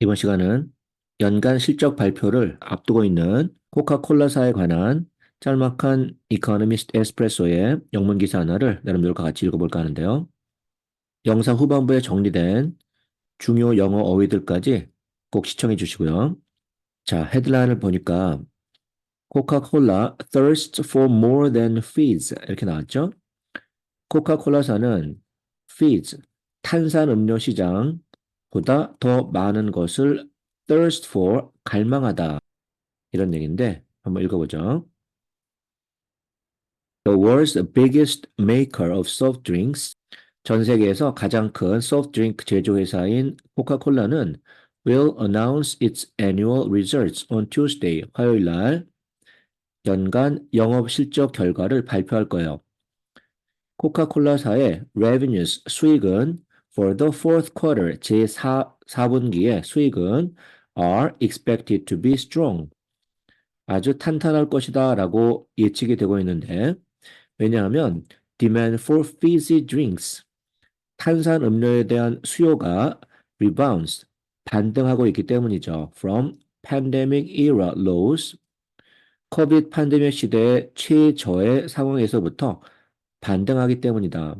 이번 시간은 연간 실적 발표를 앞두고 있는 코카콜라사에 관한 짤막한 이코노미스트 에스프레소의 영문 기사 하나를 여러분들과 같이 읽어볼까 하는데요. 영상 후반부에 정리된 중요 영어 어휘들까지 꼭 시청해 주시고요. 자, 헤드라인을 보니까 코카콜라 thirsts for more than feeds 이렇게 나왔죠. 코카콜라사는 feeds 탄산 음료 시장 보다 더 많은 것을 thirst for 갈망하다 이런 얘기인데 한번 읽어보죠. The world's biggest maker of soft drinks 전 세계에서 가장 큰 소프트 드링크 제조 회사인 코카콜라는 will announce its annual results on Tuesday 화요일 날 연간 영업 실적 결과를 발표할 거예요. 코카콜라사의 revenues 수익은 for the fourth quarter 제 4 4분기의 수익은 are expected to be strong. 아주 탄탄할 것이다 라고 예측이 되고 있는데 왜냐하면 demand for fizzy drinks 탄산 음료에 대한 수요가 rebounds 반등하고 있기 때문이죠. from pandemic era lows 코비드 팬데믹 시대의 최저의 상황에서부터 반등하기 때문이다.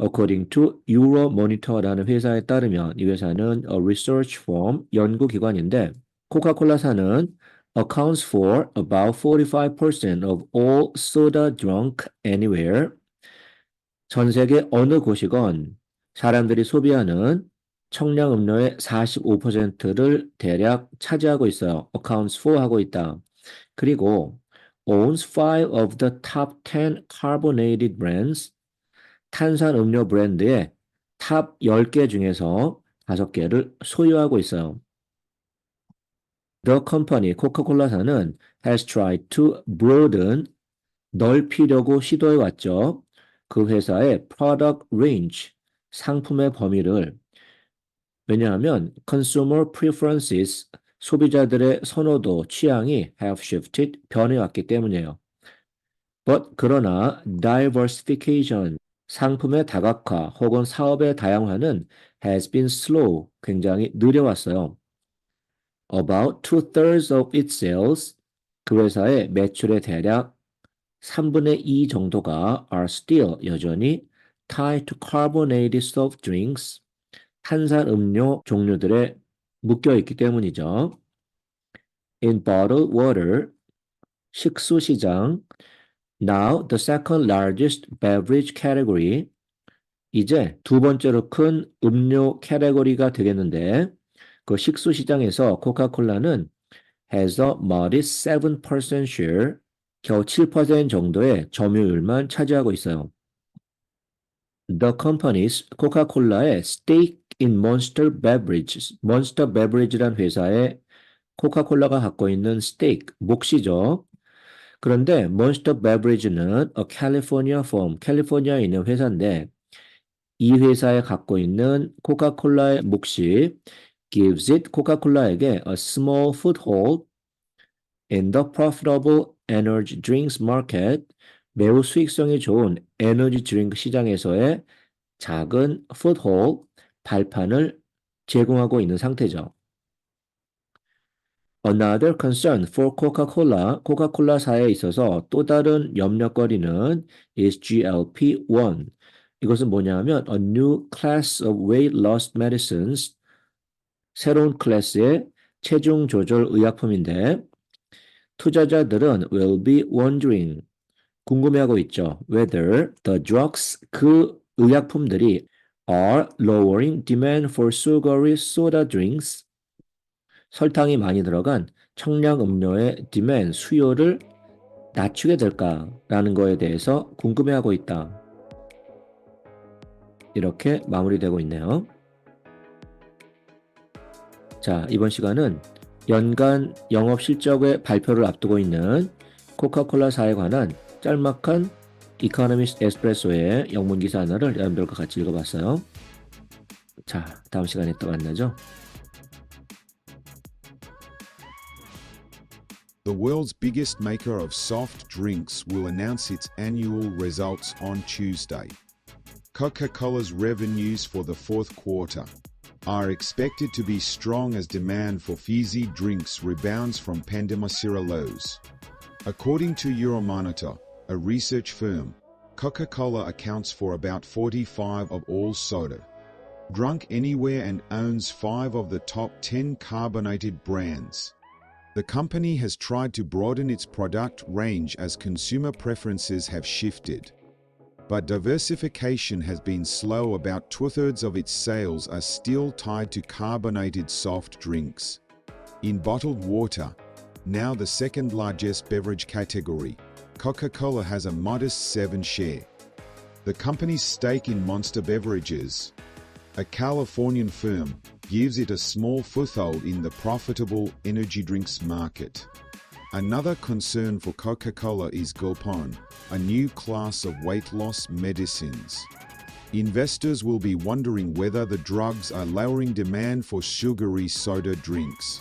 According to Euromonitor라는 회사에 따르면 이 회사는 a research firm 연구기관인데 코카콜라사는 accounts for about 45% of all soda drunk anywhere. 전 세계 어느 곳이건 사람들이 소비하는 청량 음료의 45%를 대략 차지하고 있어요. accounts for 하고 있다. 그리고 owns five of the top 10 carbonated brands. 탄산 음료 브랜드의 탑 10개 중에서 5개를 소유하고 있어요. The company, 코카콜라사는 has tried to broaden, 넓히려고 시도해 왔죠. 그 회사의 product range, 상품의 범위를 왜냐하면 consumer preferences, 소비자들의 선호도, 취향이 have shifted, 변해왔기 때문이에요. But 그러나 diversification, 상품의 다각화 혹은 사업의 다양화는 has been slow, 굉장히 느려왔어요. About two-thirds of its sales, 그 회사의 매출의 대략 3분의 2 정도가 are still 여전히 tied to carbonated soft drinks, 탄산 음료 종류들에 묶여 있기 때문이죠. In bottled water, 식수 시장, now the second largest beverage category, 이제 두 번째로 큰 음료 캐테고리가 되겠는데 그 식수 시장에서 코카콜라는 has a modest 7% share, 겨우 7% 정도의 점유율만 차지하고 있어요. The company's 코카콜라의 stake in Monster Beverages, Monster Beverage란 회사의 코카콜라가 갖고 있는 stake, 몫이죠. 그런데 Monster Beverage는 a California firm, 캘리포니아에 있는 회사인데 이 회사에 갖고 있는 코카콜라의 몫이 gives it 코카콜라에게 a small foothold in the profitable energy drinks market 매우 수익성이 좋은 에너지 드링크 시장에서의 작은 foothold 발판을 제공하고 있는 상태죠. Another concern for Coca-Cola, 코카콜라사에 있어서 또 다른 염려거리는 is GLP-1. 이것은 뭐냐면 a new class of weight loss medicines, 새로운 클래스의 체중 조절 의약품인데 투자자들은 will be wondering, 궁금해하고 있죠. whether the drugs, 그 의약품들이 are lowering demand for sugary soda drinks, 설탕이 많이 들어간 청량 음료의 demand, 수요를 낮추게 될까라는 거에 대해서 궁금해하고 있다. 이렇게 마무리되고 있네요. 자, 이번 시간은 연간 영업 실적의 발표를 앞두고 있는 코카콜라사에 관한 짤막한 이코노미스트 에스프레소의 영문 기사 하나를 여러분들과 같이 읽어봤어요. 자, 다음 시간에 또 만나죠. The world's biggest maker of soft drinks will announce its annual results on Tuesday. Coca Cola's revenues for the fourth quarter are expected to be strong as demand for fizzy drinks rebounds from pandemic lows. According to Euromonitor, a research firm, Coca-Cola accounts for about 45 of all soda. Drunk Anywhere and owns 5 of the top 10 carbonated brands. The company has tried to broaden its product range as consumer preferences have shifted. But diversification has been slow, about two thirds of its sales are still tied to carbonated soft drinks. In bottled water, now the second largest beverage category, Coca Cola has a modest 7 share. The company's stake in Monster Beverages, a Californian firm, gives it a small foothold in the profitable energy drinks market. Another concern for Coca Cola is Gulpon, a new class of weight loss medicines. Investors will be wondering whether the drugs are lowering demand for sugary soda drinks.